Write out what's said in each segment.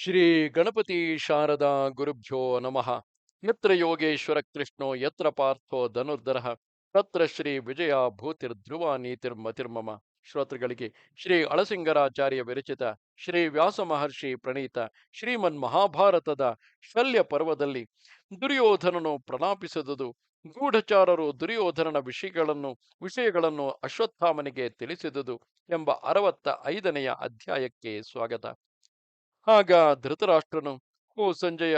ಶ್ರೀ ಗಣಪತಿ ಶಾರದಾ ಗುರುಭ್ಯೋ ನಮಃ. ಯತ್ರ ಯೋಗೇಶ್ವರ ಕೃಷ್ಣೋ ಯತ್ರ ಪಾರ್ಥೋ ಧನುರ್ಧರಃ. ತತ್ರ ಶ್ರೀ ವಿಜಯ ಭೂತಿರ್ಧ್ರುವ ನೀತಿರ್ಮತಿರ್ಮಮ ಶ್ರೋತೃಗಳಿಗೆ ಶ್ರೀ ಅಳಸಿಂಗರಾಚಾರ್ಯ ವಿರಚಿತ ಶ್ರೀ ವ್ಯಾಸ ಮಹರ್ಷಿ ಪ್ರಣೀತ ಶ್ರೀಮನ್ ಮಹಾಭಾರತದ ಶಲ್ಯ ಪರ್ವದಲ್ಲಿ ದುರ್ಯೋಧನನು ಪ್ರಲಾಪಿಸಿದುದು, ಗೂಢಚಾರರು ದುರ್ಯೋಧನನ ವಿಷಯಗಳನ್ನು ವಿಷಯಗಳನ್ನು ಅಶ್ವತ್ಥಾಮನಿಗೆ ತಿಳಿಸಿದುದು ಎಂಬ ಅರವತ್ತ ಐದನೆಯ ಅಧ್ಯಾಯಕ್ಕೆ ಸ್ವಾಗತ. ಆಗ ಧೃತರಾಷ್ಟ್ರನು, ಓ ಸಂಜಯ,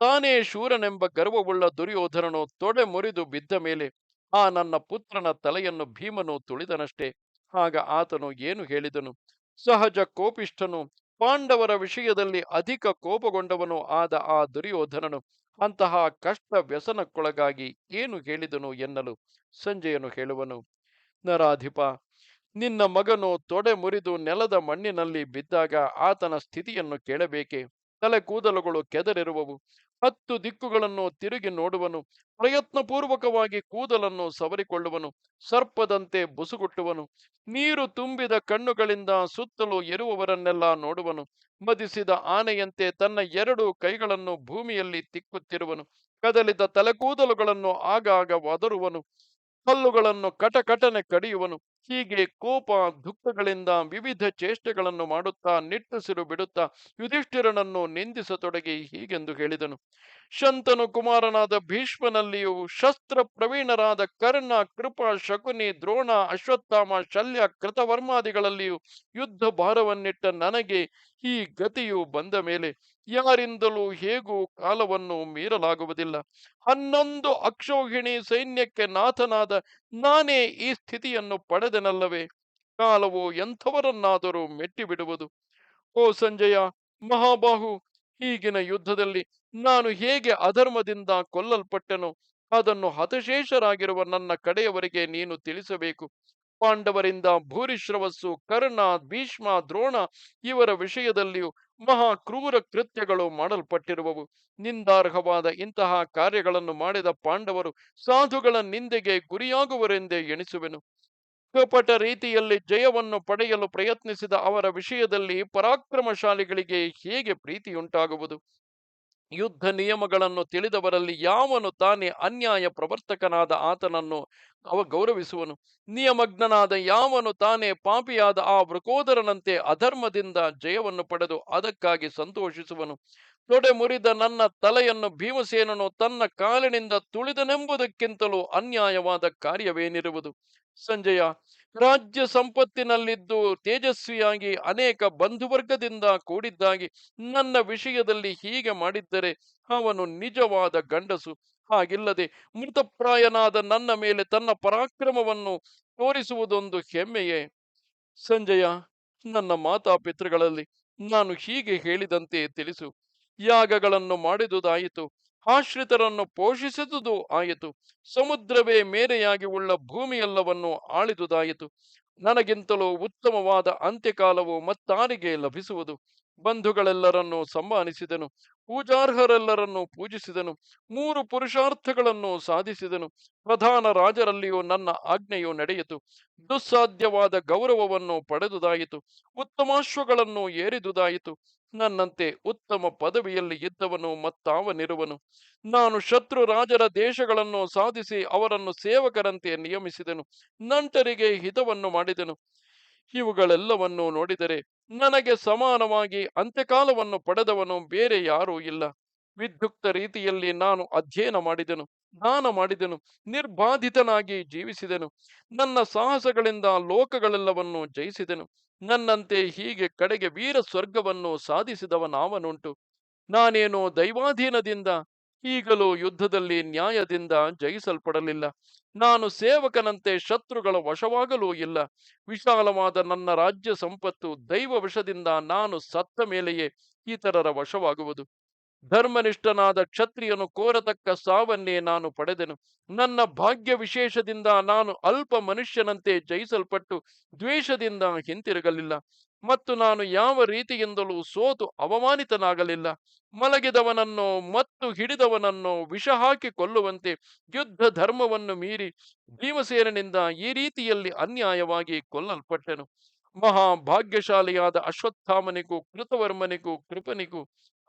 ತಾನೇ ಶೂರನೆಂಬ ಗರ್ವವುಳ್ಳ ದುರ್ಯೋಧನನು ತೊಡೆ ಮುರಿದು ಬಿದ್ದ ಮೇಲೆ ಆ ನನ್ನ ಪುತ್ರನ ತಲೆಯನ್ನು ಭೀಮನು ತುಳಿದನಷ್ಟೇ. ಆಗ ಆತನು ಏನು ಹೇಳಿದನು? ಸಹಜ ಕೋಪಿಷ್ಠನು, ಪಾಂಡವರ ವಿಷಯದಲ್ಲಿ ಅಧಿಕ ಕೋಪಗೊಂಡವನು ಆದ ಆ ದುರ್ಯೋಧನನು, ಅಂತಹ ಕಷ್ಟ ವ್ಯಸನಕ್ಕೊಳಗಾಗಿ ಏನು ಹೇಳಿದನು ಎನ್ನಲು? ಸಂಜಯನು ಹೇಳುವನು, ನರಾಧಿಪ ನಿನ್ನ ಮಗನು ತೊಡೆ ಮುರಿದು ನೆಲದ ಮಣ್ಣಿನಲ್ಲಿ ಬಿದ್ದಾಗ ಆತನ ಸ್ಥಿತಿಯನ್ನು ಕೇಳಬೇಕೆ? ತಲೆ ಕೂದಲುಗಳು ಕೆದರಿರುವವು. ಹತ್ತು ದಿಕ್ಕುಗಳನ್ನು ತಿರುಗಿ ನೋಡುವನು. ಪ್ರಯತ್ನಪೂರ್ವಕವಾಗಿ ಕೂದಲನ್ನು ಸವರಿಕೊಳ್ಳುವನು. ಸರ್ಪದಂತೆ ಬುಸುಗುಟ್ಟುವನು. ನೀರು ತುಂಬಿದ ಕಣ್ಣುಗಳಿಂದ ಸುತ್ತಲೂ ಇರುವವರನ್ನೆಲ್ಲ ನೋಡುವನು. ಮದಿಸಿದ ಆನೆಯಂತೆ ತನ್ನ ಎರಡು ಕೈಗಳನ್ನು ಭೂಮಿಯಲ್ಲಿ ತಿಕ್ಕುತ್ತಿರುವನು. ಕದಲಿದ ತಲೆಕೂದಲುಗಳನ್ನು ಆಗಾಗ ಒದರುವನು. ಕಲ್ಲುಗಳನ್ನು ಕಟಕಟನೆ ಕಡಿಯುವನು. ಹೀಗೆ ಕೋಪ, ದುಃಖಗಳಿಂದ ವಿವಿಧ ಚೇಷ್ಟೆಗಳನ್ನು ಮಾಡುತ್ತಾ ನಿಟ್ಟುಸಿರು ಬಿಡುತ್ತಾ, ಯುಧಿಷ್ಠಿರನನ್ನು ನಿಂದಿಸತೊಡಗಿ ಹೀಗೆಂದು ಹೇಳಿದನು. ಶಂತನು ಕುಮಾರನಾದ ಭೀಷ್ಮನಲ್ಲಿಯೂ ಶಸ್ತ್ರ ಪ್ರವೀಣರಾದ ಕರ್ಣ, ಕೃಪ, ಶಕುನಿ, ದ್ರೋಣ, ಅಶ್ವತ್ಥಾಮ, ಶಲ್ಯ, ಕೃತವರ್ಮಾದಿಗಳಲ್ಲಿಯೂ ಯುದ್ಧ ಭಾರವನ್ನಿಟ್ಟ ನನಗೆ ಈ ಗತಿಯು ಬಂದ ಮೇಲೆ ಯಾರಿಂದಲೂ ಹೇಗೂ ಕಾಲವನ್ನು ಮೀರಲಾಗುವುದಿಲ್ಲ. ಹನ್ನೊಂದು ಅಕ್ಷೋಹಿಣಿ ಸೈನ್ಯಕ್ಕೆ ನಾಥನಾದ ನಾನೇ ಈ ಸ್ಥಿತಿಯನ್ನು ಪಡೆದನಲ್ಲವೇ? ಕಾಲವು ಎಂಥವರನ್ನಾದರೂ ಮೆಟ್ಟಿಬಿಡುವುದು. ಓ ಸಂಜಯ, ಮಹಾಬಾಹು, ಈಗಿನ ಯುದ್ಧದಲ್ಲಿ ನಾನು ಹೇಗೆ ಅಧರ್ಮದಿಂದ ಕೊಲ್ಲಲ್ಪಟ್ಟೆನೋ, ಅದನ್ನು ಹತಶೇಷರಾಗಿರುವ ನನ್ನ ಕಡೆಯವರಿಗೆ ನೀನು ತಿಳಿಸಬೇಕು. ಪಾಂಡವರಿಂದ ಭೂರಿಶ್ರವಸ್ಸು, ಕರ್ಣ, ಭೀಷ್ಮ, ದ್ರೋಣ ಇವರ ವಿಷಯದಲ್ಲಿಯೂ ಮಹಾ ಕ್ರೂರ ಕೃತ್ಯಗಳು ಮಾಡಲ್ಪಟ್ಟಿರುವವು. ನಿಂದಾರ್ಹವಾದ ಇಂತಹ ಕಾರ್ಯಗಳನ್ನು ಮಾಡಿದ ಪಾಂಡವರು ಸಾಧುಗಳ ನಿಂದೆಗೆ ಗುರಿಯಾಗುವರೆಂದೇ ಎಣಿಸುವೆನು. ಕಪಟ ರೀತಿಯಲ್ಲಿ ಜಯವನ್ನು ಪಡೆಯಲು ಪ್ರಯತ್ನಿಸಿದ ಅವರ ವಿಷಯದಲ್ಲಿ ಪರಾಕ್ರಮಶಾಲಿಗಳಿಗೆ ಹೇಗೆ ಪ್ರೀತಿಯುಂಟಾಗುವುದು? ಯುದ್ಧ ನಿಯಮಗಳನ್ನು ತಿಳಿದವರಲ್ಲಿ ಯಾವನು ತಾನೇ ಅನ್ಯಾಯ ಪ್ರವರ್ತಕನಾದ ಆತನನ್ನು ಅವ ಗೌರವಿಸುವನು. ನಿಯಮಜ್ಞನಾದ ಯಾವನು ತಾನೇ ಪಾಪಿಯಾದ ಆ ವೃಕೋದರನಂತೆ ಅಧರ್ಮದಿಂದ ಜಯವನ್ನು ಪಡೆದು ಅದಕ್ಕಾಗಿ ಸಂತೋಷಿಸುವನು. ತೊಡೆ ಮುರಿದ ನನ್ನ ತಲೆಯನ್ನು ಭೀಮಸೇನನು ತನ್ನ ಕಾಲಿನಿಂದ ತುಳಿದನೆಂಬುದಕ್ಕಿಂತಲೂ ಅನ್ಯಾಯವಾದ ಕಾರ್ಯವೇನಿರುವುದು? ಸಂಜಯ ರಾಜ್ಯ ಸಂಪತ್ತಿನಲ್ಲಿದ್ದು ತೇಜಸ್ವಿಯಾಗಿ ಅನೇಕ ಬಂಧುವರ್ಗದಿಂದ ಕೂಡಿದ್ದಾಗಿ ನನ್ನ ವಿಷಯದಲ್ಲಿ ಹೀಗೆ ಮಾಡಿದ್ದರೆ ಅವನು ನಿಜವಾದ ಗಂಡಸು. ಹಾಗಿಲ್ಲದೆ ಮೃತಪ್ರಾಯನಾದ ನನ್ನ ಮೇಲೆ ತನ್ನ ಪರಾಕ್ರಮವನ್ನು ತೋರಿಸುವುದೊಂದು ಹೆಮ್ಮೆಯೇ. ಸಂಜಯ, ನನ್ನ ಮಾತಾಪಿತೃಗಳಲ್ಲಿ ನಾನು ಹೀಗೆ ಹೇಳಿದಂತೆ ತಿಳಿಸು. ಯಾಗಗಳನ್ನು ಮಾಡಿದುದಾಯಿತು. ಆಶ್ರಿತರನ್ನು ಪೋಷಿಸಿದುದು ಆಯಿತು. ಸಮುದ್ರವೇ ಮೇರೆಯಾಗಿ ಉಳ್ಳ ಭೂಮಿಯೆಲ್ಲವನ್ನು ಆಳಿದುದಾಯಿತು. ನನಗಿಂತಲೂ ಉತ್ತಮವಾದ ಅಂತ್ಯಕಾಲವು ಮತ್ತಾರಿಗೆ ಲಭಿಸುವುದು. ಬಂಧುಗಳೆಲ್ಲರನ್ನು ಸಮ್ಮಾನಿಸಿದನು ಪೂಜಾರ್ಹರೆಲ್ಲರನ್ನು ಪೂಜಿಸಿದನು. ಮೂರು ಪುರುಷಾರ್ಥಗಳನ್ನು ಸಾಧಿಸಿದನು. ಪ್ರಧಾನ ರಾಜರಲ್ಲಿಯೂ ನನ್ನ ಆಜ್ಞೆಯು ನಡೆಯಿತು. ದುಸ್ಸಾಧ್ಯವಾದ ಗೌರವವನ್ನು ಪಡೆದುದಾಯಿತು. ಉತ್ತಮಾಶ್ವಗಳನ್ನು ಏರಿದುದಾಯಿತು. ನನ್ನಂತೆ ಉತ್ತಮ ಪದವಿಯಲ್ಲಿ ಇದ್ದವನು ಮತ್ತಾವನಿರುವನು. ನಾನು ಶತ್ರು ರಾಜರ ದೇಶಗಳನ್ನು ಸಾಧಿಸಿ ಅವರನ್ನು ಸೇವಕರಂತೆ ನಿಯಮಿಸಿದನು. ನಂಟರಿಗೆ ಹಿತವನ್ನು ಮಾಡಿದನು. ಇವುಗಳೆಲ್ಲವನ್ನು ನೋಡಿದರೆ ನನಗೆ ಸಮಾನವಾಗಿ ಅಂತ್ಯಕಾಲವನ್ನು ಪಡೆದವನು ಬೇರೆ ಯಾರೂ ಇಲ್ಲ. ವಿದ್ಯುಕ್ತ ರೀತಿಯಲ್ಲಿ ನಾನು ಅಧ್ಯಯನ ಮಾಡಿದೆನು, ದಾನ ಮಾಡಿದೆನು, ನಿರ್ಬಾಧಿತನಾಗಿ ಜೀವಿಸಿದೆನು. ನನ್ನ ಸಾಹಸಗಳಿಂದ ಲೋಕಗಳೆಲ್ಲವನ್ನು ಜಯಿಸಿದೆನು. ನನ್ನಂತೆ ಹೀಗೆ ಕಡೆಗೆ ವೀರ ಸ್ವರ್ಗವನ್ನು ಸಾಧಿಸಿದವನಾವನುಂಟು ನಾನೇನೋ ದೈವಾಧೀನದಿಂದ, ಈಗಲೂ ಯುದ್ಧದಲ್ಲಿ ನ್ಯಾಯದಿಂದ ಜಯಿಸಲ್ಪಡಲಿಲ್ಲ. ನಾನು ಸೇವಕನಂತೆ ಶತ್ರುಗಳ ವಶವಾಗಲೂ ಇಲ್ಲ. ವಿಶಾಲವಾದ ನನ್ನ ರಾಜ್ಯ ಸಂಪತ್ತು ದೈವ ವಶದಿಂದ ನಾನು ಸತ್ತ ಮೇಲೆಯೇ ಇತರರ ವಶವಾಗುವುದು. ಧರ್ಮನಿಷ್ಠನಾದ ಕ್ಷತ್ರಿಯನು ಕೋರತಕ್ಕ ಸಾವನ್ನೇ ನಾನು ಪಡೆದೆನು. ನನ್ನ ಭಾಗ್ಯ ವಿಶೇಷದಿಂದ ನಾನು ಅಲ್ಪ ಮನುಷ್ಯನಂತೆ ಜಯಿಸಲ್ಪಟ್ಟು ದ್ವೇಷದಿಂದ ಹಿಂತಿರುಗಲಿಲ್ಲ. ಮತ್ತು ನಾನು ಯಾವ ರೀತಿಯಿಂದಲೂ ಸೋತು ಅವಮಾನಿತನಾಗಲಿಲ್ಲ. ಮಲಗಿದವನನ್ನು ಮತ್ತು ಹಿಡಿದವನನ್ನು ವಿಷ ಹಾಕಿ ಕೊಲ್ಲುವಂತೆ ಯುದ್ಧ ಧರ್ಮವನ್ನು ಮೀರಿ ಭೀಮಸೇನನಿಂದ ಈ ರೀತಿಯಲ್ಲಿ ಅನ್ಯಾಯವಾಗಿ ಕೊಲ್ಲಲ್ಪಟ್ಟೆನು. ಮಹಾಭಾಗ್ಯಶಾಲಿಯಾದ ಅಶ್ವತ್ಥಾಮನಿಗೂ ಕೃತವರ್ಮನಿಗೂ ಕೃಪನಿಗೂ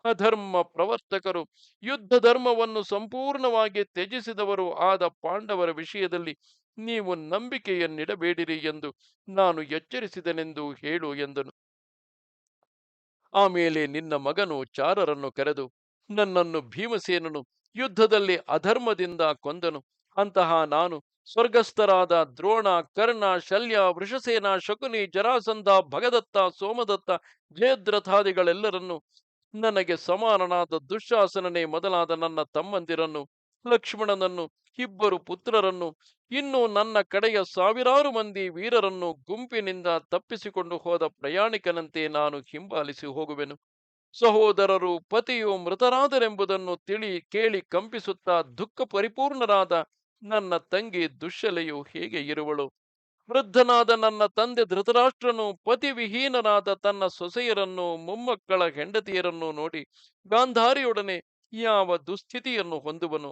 ಅಧರ್ಮ ಪ್ರವರ್ತಕರು ಯುದ್ಧ ಧರ್ಮವನ್ನು ಸಂಪೂರ್ಣವಾಗಿ ತ್ಯಜಿಸಿದವರು ಆದ ಪಾಂಡವರ ವಿಷಯದಲ್ಲಿ ನೀವು ನಂಬಿಕೆಯನ್ನಿಡಬೇಡಿರಿ ಎಂದು ನಾನು ಎಚ್ಚರಿಸಿದನೆಂದು ಹೇಳು ಎಂದನು. ಆಮೇಲೆ ನಿನ್ನ ಮಗನು ಚಾರರನ್ನು ಕರೆದು, ನನ್ನನ್ನು ಭೀಮಸೇನನು ಯುದ್ಧದಲ್ಲಿ ಅಧರ್ಮದಿಂದ ಕೊಂದನು. ಅಂತಹ ನಾನು ಸ್ವರ್ಗಸ್ಥರಾದ ದ್ರೋಣ, ಕರ್ಣ, ಶಲ್ಯ, ವೃಷಸೇನ, ಶಕುನಿ, ಜರಾಸಂಧ, ಭಗದತ್ತ, ಸೋಮದತ್ತ, ಜಯದ್ರಥಾದಿಗಳೆಲ್ಲರನ್ನು ನನಗೆ ಸಮಾನನಾದ ದುಶ್ಯಾಸನನೇ ಮೊದಲಾದ ನನ್ನ ತಮ್ಮಂದಿರನ್ನು, ಲಕ್ಷ್ಮಣನನ್ನು, ಇಬ್ಬರು ಪುತ್ರರನ್ನು, ಇನ್ನು ನನ್ನ ಕಡೆಯ ಸಾವಿರಾರು ಮಂದಿ ವೀರರನ್ನು ಗುಂಪಿನಿಂದ ತಪ್ಪಿಸಿಕೊಂಡು ಹೋದ ಪ್ರಯಾಣಿಕನಂತೆ ನಾನು ಹಿಂಬಾಲಿಸಿ ಹೋಗುವೆನು. ಸಹೋದರರು, ಪತಿಯು ಮೃತರಾದರೆಂಬುದನ್ನು ತಿಳಿ ಕೇಳಿ ಕಂಪಿಸುತ್ತಾ ದುಃಖ ಪರಿಪೂರ್ಣರಾದ ನನ್ನ ತಂಗಿ ದುಶ್ಯಲೆಯು ಹೇಗೆ ಇರುವಳು. ವೃದ್ಧನಾದ ನನ್ನ ತಂದೆ ಧೃತರಾಷ್ಟ್ರನು ಪತಿವಿಹೀನರಾದ ತನ್ನ ಸೊಸೆಯರನ್ನು, ಮೊಮ್ಮಕ್ಕಳ ಹೆಂಡತಿಯರನ್ನು ನೋಡಿ ಗಾಂಧಾರಿಯೊಡನೆ ಯಾವ ದುಸ್ಥಿತಿಯನ್ನು ಹೊಂದುವನು?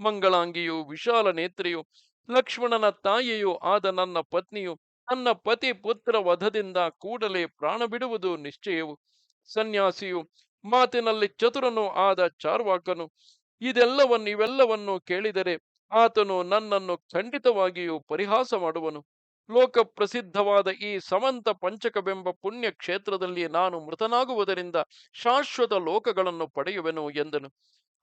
ಮಂಗಳಾಂಗಿಯು ವಿಶಾಲ ನೇತ್ರಿಯು, ಲಕ್ಷ್ಮಣನ ತಾಯಿಯೂ ಆದ ನನ್ನ ಪತ್ನಿಯು ನನ್ನ ಪತಿ ಪುತ್ರ ವಧದಿಂದ ಕೂಡಲೇ ಪ್ರಾಣ ಬಿಡುವುದು ನಿಶ್ಚಯವು. ಸನ್ಯಾಸಿಯು ಮಾತಿನಲ್ಲಿ ಚತುರನು ಆದ ಚಾರ್ವಾಕನು, ಇದೆಲ್ಲವನ್ನು ಇವೆಲ್ಲವನ್ನು ಕೇಳಿದರೆ ಆತನು ನನ್ನನ್ನು ಖಂಡಿತವಾಗಿಯೂ ಪರಿಹಾಸ ಮಾಡುವನು. ಲೋಕ ಪ್ರಸಿದ್ಧವಾದ ಈ ಸಮಂತ ಪಂಚಕವೆಂಬ ಪುಣ್ಯ ಕ್ಷೇತ್ರದಲ್ಲಿ ನಾನು ಮೃತನಾಗುವುದರಿಂದ ಶಾಶ್ವತ ಲೋಕಗಳನ್ನು ಪಡೆಯುವೆನು ಎಂದನು.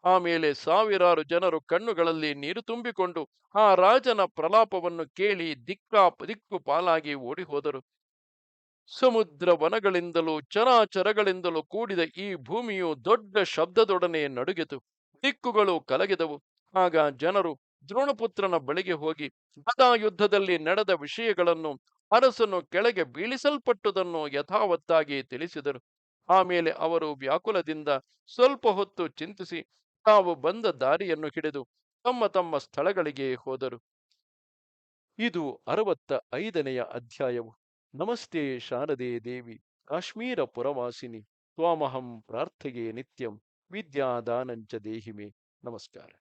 ಆಮೇಲೆ ಸಾವಿರಾರು ಜನರು ಕಣ್ಣುಗಳಲ್ಲಿ ನೀರು ತುಂಬಿಕೊಂಡು ಆ ರಾಜನ ಪ್ರಲಾಪವನ್ನು ಕೇಳಿ ದಿಕ್ಕಾ ದಿಕ್ಕು ಪಾಲಾಗಿ ಓಡಿ ಹೋದರು ಸಮುದ್ರ ವನಗಳಿಂದಲೂ ಚರಾಚರಗಳಿಂದಲೂ ಕೂಡಿದ ಈ ಭೂಮಿಯು ದೊಡ್ಡ ಶಬ್ದದೊಡನೆ ನಡುಗಿತು. ದಿಕ್ಕುಗಳು ಕಲಗಿದವು. ಆಗ ಜನರು ದ್ರೋಣಪುತ್ರನ ಬಳಿಗೆ ಹೋಗಿ ಗದಾ ಯುದ್ಧದಲ್ಲಿ ನಡೆದ ವಿಷಯಗಳನ್ನು ಅರಸನು ಕೆಳಗೆ ಬೀಳಿಸಲ್ಪಟ್ಟುದನ್ನು ಯಥಾವತ್ತಾಗಿ ತಿಳಿಸಿದರು. ಆಮೇಲೆ ಅವರು ವ್ಯಾಕುಲದಿಂದ ಸ್ವಲ್ಪ ಹೊತ್ತು ಚಿಂತಿಸಿ ತಾವು ಬಂದ ದಾರಿಯನ್ನು ಹಿಡಿದು ತಮ್ಮ ತಮ್ಮ ಸ್ಥಳಗಳಿಗೆ ಹೋದರು. ಇದು ಅರವತ್ತ ಐದನೆಯ ಅಧ್ಯಾಯವು. ನಮಸ್ತೆ ಶಾರದೆ ದೇವಿ, ಕಾಶ್ಮೀರ ಪುರವಾಸಿನಿ, ತ್ವಾಮಹಂ ಪ್ರಾರ್ಥೆಗೆ ನಿತ್ಯಂ, ವಿದ್ಯಾದಾನಂಚ ದೇಹಿಮೆ. ನಮಸ್ಕಾರ.